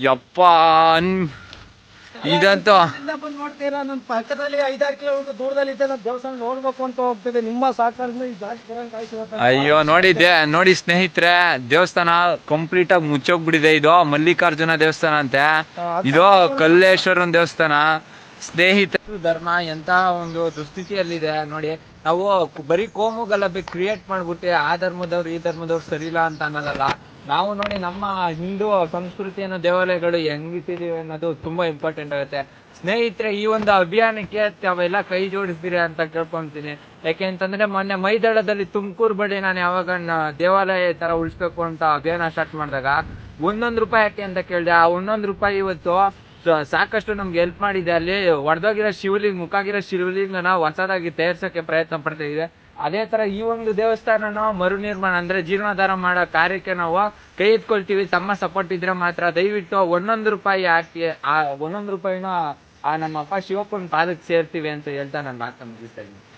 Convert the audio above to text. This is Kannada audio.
ಯಪ್ಪ ಅನ್- ಇದಂತೂ. ಬಂದು ನೋಡ್ತೀರಾ ನನ್ನ ಪಕ್ಕದಲ್ಲಿ ಐದಾರು ಕಿಲೋಮೀಟರ್ ದೂರದಲ್ಲಿ ಇದ್ದೆ ನಾನು ದೇವಸ್ಥಾನ ನೋಡ್ಬೇಕು ಅಂತ ಹೋಗ್ತಿದ್ದೆ ನಿಮ್ಮ ಸಹಕಾರದಿಂದ ಈ ಜಾಸ್ತಿ ಬರಂಗ್ ಆಯ್ತು ಇವತ್ತು. ಅಯ್ಯೋ ನೋಡಿದ್ದೆ. ನೋಡಿ ಸ್ನೇಹಿತರೆ ದೇವಸ್ಥಾನ ಕಂಪ್ಲೀಟ್ ಆಗಿ ಮುಚ್ಚೋಗ್ಬಿಟ್ಟಿದೆ. ಇದು ಮಲ್ಲಿಕಾರ್ಜುನ ದೇವಸ್ಥಾನ ಅಂತೆ. ಇದು ಕಲ್ಲೇಶ್ವರನ್ ದೇವಸ್ಥಾನ. ಸ್ನೇಹಿತ ಧರ್ಮ ಎಂತ ಒಂದು ದುಸ್ಥಿತಿಯಲ್ಲಿದೆ. ನೋಡಿ ನಾವು ಬರೀ ಕೋಮು ಗಲಭೆ ಕ್ರಿಯೇಟ್ ಮಾಡ್ಬಿಟ್ಟು. ಆ ಧರ್ಮದವ್ರು ಈ ಧರ್ಮದವ್ರು ಸರಿ ಇಲ್ಲ ಅಂತ ಅನ್ನೋದಲ್ಲ. ನಾವು ನೋಡಿ ನಮ್ಮ ಹಿಂದೂ ಸಂಸ್ಕೃತಿಯನ್ನು ದೇವಾಲಯಗಳು ಹೆಂಗಿಟ್ಟಿದೀವಿ ಅನ್ನೋದು ತುಂಬಾ ಇಂಪಾರ್ಟೆಂಟ್ ಆಗುತ್ತೆ. ಸ್ನೇಹಿತರೆ, ಈ ಒಂದು ಅಭಿಯಾನಕ್ಕೆ ತಾವೆಲ್ಲ ಕೈ ಜೋಡಿಸ್ತೀರಿ ಅಂತ ಕೇಳ್ಕೊಂತೀನಿ. ಯಾಕೆ ಅಂತಂದ್ರೆ ಮೊನ್ನೆ ಮೈದಾಳದಲ್ಲಿ ತುಮಕೂರು ಬಳಿ ನಾನು ಯಾವಾಗ ದೇವಾಲಯ ತರ ಉಳಿಸ್ಬೇಕು ಅಂತ ಅಭಿಯಾನ ಸ್ಟಾರ್ಟ್ ಮಾಡಿದಾಗ, ಒಂದೊಂದು ರೂಪಾಯಿ ಯಾಕೆ ಅಂತ ಕೇಳಿದೆ, ಆ ಒಂದೊಂದು ರೂಪಾಯಿ ಇವತ್ತು ಸಾಕಷ್ಟು ನಮ್ಗೆ ಹೆಲ್ಪ್ ಮಾಡಿದೆ. ಅಲ್ಲಿ ಒಡೆದೋಗಿರೋ ಶಿವಲಿಂಗ ಮುಕ್ಕಾಗಿರೋ ಶಿವಲಿಂಗನ ಹೊಸದಾಗಿ ತಯಾರ್ಸೋಕೆ ಪ್ರಯತ್ನ ಪಡ್ತಾ ಇದೆ ಅದೇ ತರ ಈ ಒಂದು ದೇವಸ್ಥಾನನ ಮರು ನಿರ್ಮಾಣ ಅಂದ್ರೆ ಜೀರ್ಣೋದ್ಧಾರ ಮಾಡೋ ಕಾರ್ಯಕ್ಕೆ ನಾವು ಕೈ ಎತ್ಕೊಳ್ತೀವಿ. ತಮ್ಮ ಸಪೋರ್ಟ್ ಇದ್ರೆ ಮಾತ್ರ ದಯವಿಟ್ಟು ಒಂದೊಂದು ರೂಪಾಯಿ ಹಾಕಿ, ಆ ಒಂದೊಂದು ರೂಪಾಯಿನ ಆ ನಮ್ಮ ಅಪ್ಪ ಶಿವಪ್ಪನ ಪಾದಕ್ಕೆ ಸೇರ್ತೀವಿ ಅಂತ ಹೇಳ್ತಾ ನಾನು ಮಾತನ್ನ ಮುಗಿಸ್ತಾ ಇದ್ದೀನಿ.